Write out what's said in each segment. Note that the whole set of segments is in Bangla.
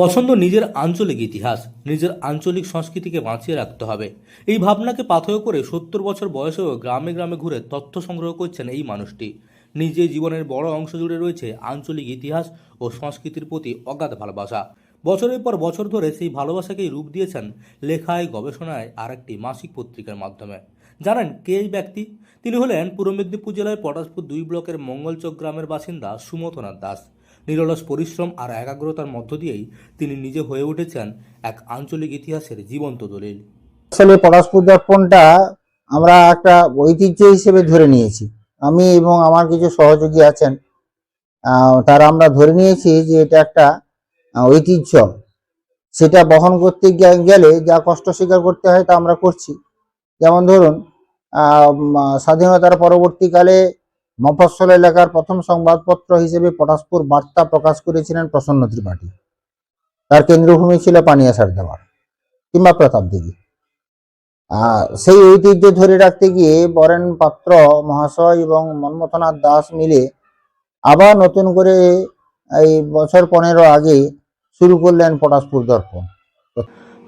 পছন্দ নিজের আঞ্চলিক ইতিহাস, নিজের আঞ্চলিক সংস্কৃতিকে বাঁচিয়ে রাখতে হবে। এই ভাবনাকে পাথেয় করে সত্তর বছর বয়সেও গ্রামে গ্রামে ঘুরে তথ্য সংগ্রহ করছেন এই মানুষটি। নিজে জীবনের বড় অংশ জুড়ে রয়েছে আঞ্চলিক ইতিহাস ও সংস্কৃতির প্রতি অগাধ ভালোবাসা। বছরের পর বছর ধরে সেই ভালোবাসাকেই রূপ দিয়েছেন লেখায়, গবেষণায় আর একটি মাসিক পত্রিকার মাধ্যমে। জানেন কে এই ব্যক্তি? তিনি হলেন পূর্ব মেদিনীপুর জেলার পটাশপুর দুই ব্লকের মঙ্গলচক গ্রামের বাসিন্দা সুমতনাথ দাস। নিরলস পরিশ্রম আর একাগ্রতার মধ্য দিয়েই তিনি নিজে হয়ে উঠেছেন এক আঞ্চলিক ইতিহাসের জীবন্ত দলিল। আসলে পরস্পর দর্পণটা আমরা একটা ঐতিহ্য হিসেবে ধরে নিয়েছি। আমি এবং আমার কিছু সহযোগী আছেন তারা আমরা ধরে নিয়েছি যে এটা একটা ঐতিহ্য। সেটা বহন করতে গেলে যা কষ্ট স্বীকার করতে হয় তা আমরা করছি। যেমন ধরুন স্বাধীনতার পরবর্তীকালে মফস্বল এলাকার প্রথম সংবাদপত্র হিসেবে পটাশপুর বার্তা প্রকাশ করেছিলেন প্রসন্ন ত্রিপাঠী। তার কেন্দ্রভূমি ছিল পানিয়াসার দেওয়ার কিংবা প্রতাপ আহ, সেই ঐতিহ্য ধরে রাখতে গিয়ে বরেন পাত্র মহাশয় এবং মন্মথনাথ দাস মিলে আবার নতুন করে এই বছর পনেরো আগে শুরু করলেন পটাশপুর দর্পণ।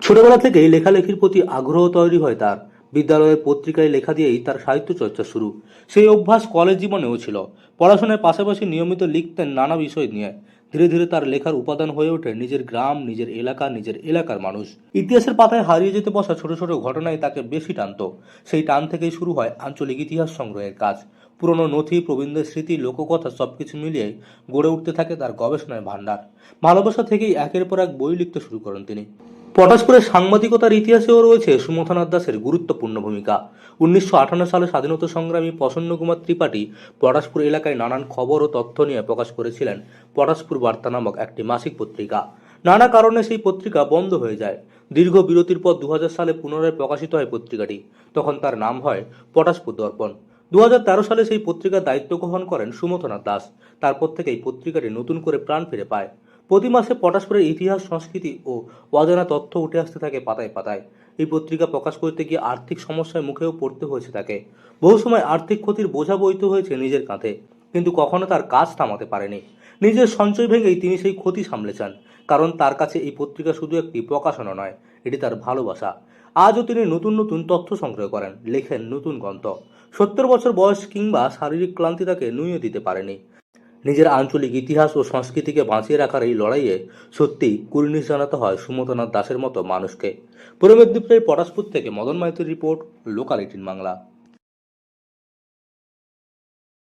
ছোটবেলা থেকেই লেখালেখির প্রতি আগ্রহ তৈরি হয় তার। বিদ্যালয়ের পত্রিকায় লেখা দিয়েই তার সাহিত্য চর্চা শুরু। সেই অভ্যাস কলেজ জীবনেও ছিল। পড়াশোনার পাশাপাশি নিয়মিত লিখতেন নানা বিষয় নিয়ে। ধীরে ধীরে তার লেখার উপাদান হয়ে ওঠে নিজের গ্রাম, নিজের এলাকা, নিজের এলাকার মানুষ। ইতিহাসের পাতায় হারিয়ে যেতে বসা ছোট ছোট ঘটনায় তাকে বেশি টানত। সেই টান থেকেই শুরু হয় আঞ্চলিক ইতিহাস সংগ্রহের কাজ। পুরনো নথি প্রবীণদের স্মৃতি, লোককথা সবকিছু মিলিয়ে গড়ে উঠতে থাকে তার গবেষণার ভাণ্ডার। ভালোবাসা থেকেই একের পর এক বই লিখতে শুরু করেন তিনি। পটাশপুরের সাংবাদিকতার ইতিহাসেও রয়েছে সুমথনাথ দাসের গুরুত্বপূর্ণ ভূমিকা। উনিশশো আটান্ন সালে স্বাধীনতা সংগ্রামী প্রসন্ন কুমার ত্রিপাঠী পটাশপুর এলাকায় নানান খবর ও তথ্য নিয়ে প্রকাশ করেছিলেন পটাশপুর বার্তা নামক একটি মাসিক পত্রিকা। নানা কারণে সেই পত্রিকা বন্ধ হয়ে যায়। দীর্ঘ বিরতির পর দু হাজার সালে পুনরায় প্রকাশিত হয় পত্রিকাটি। তখন তার নাম হয় পটাশপুর দর্পণ। দু হাজার তেরো সালে সেই পত্রিকার দায়িত্ব গ্রহণ করেন সুমথনাথ দাস। তারপর থেকে এই পত্রিকাটি নতুন করে প্রাণ ফিরে পায়। প্রতি মাসে পটাশপুরের ইতিহাস, সংস্কৃতি ও অজানা তথ্য উঠে আসতে থাকে পাতায় পাতায়। এই পত্রিকা প্রকাশ করতে গিয়ে আর্থিক সমস্যায় মুখেও পড়তে হয়েছে তাকে। বহু সময় আর্থিক ক্ষতির বোঝা বইতে হয়েছে নিজের কাঁধে। কিন্তু কখনো তার কাজ থামাতে পারেনি। নিজের সঞ্চয় ভেঙেই তিনি সেই ক্ষতি সামলেছেন, কারণ তার কাছে এই পত্রিকা শুধু একটি প্রকাশনা নয়, এটি তার ভালোবাসা। আজও তিনি নতুন নতুন তথ্য সংগ্রহ করেন, লেখেন নতুন গ্রন্থ। সত্তর বছর বয়স কিংবা শারীরিক ক্লান্তি তাকে নুয়ে দিতে পারেনি। নিজের আঞ্চলিক ইতিহাস ও সংস্কৃতিকে বাঁচিয়ে রাখার এই লড়াইয়ে সত্যিই কুর্নিশ জানাতে হয় সুমতনাথ দাসের মতো মানুষকে। পূর্ব মেদিনীপুরের পটাশপুর থেকে মদন মাইতির রিপোর্ট, লোকাল এইটিন বাংলা।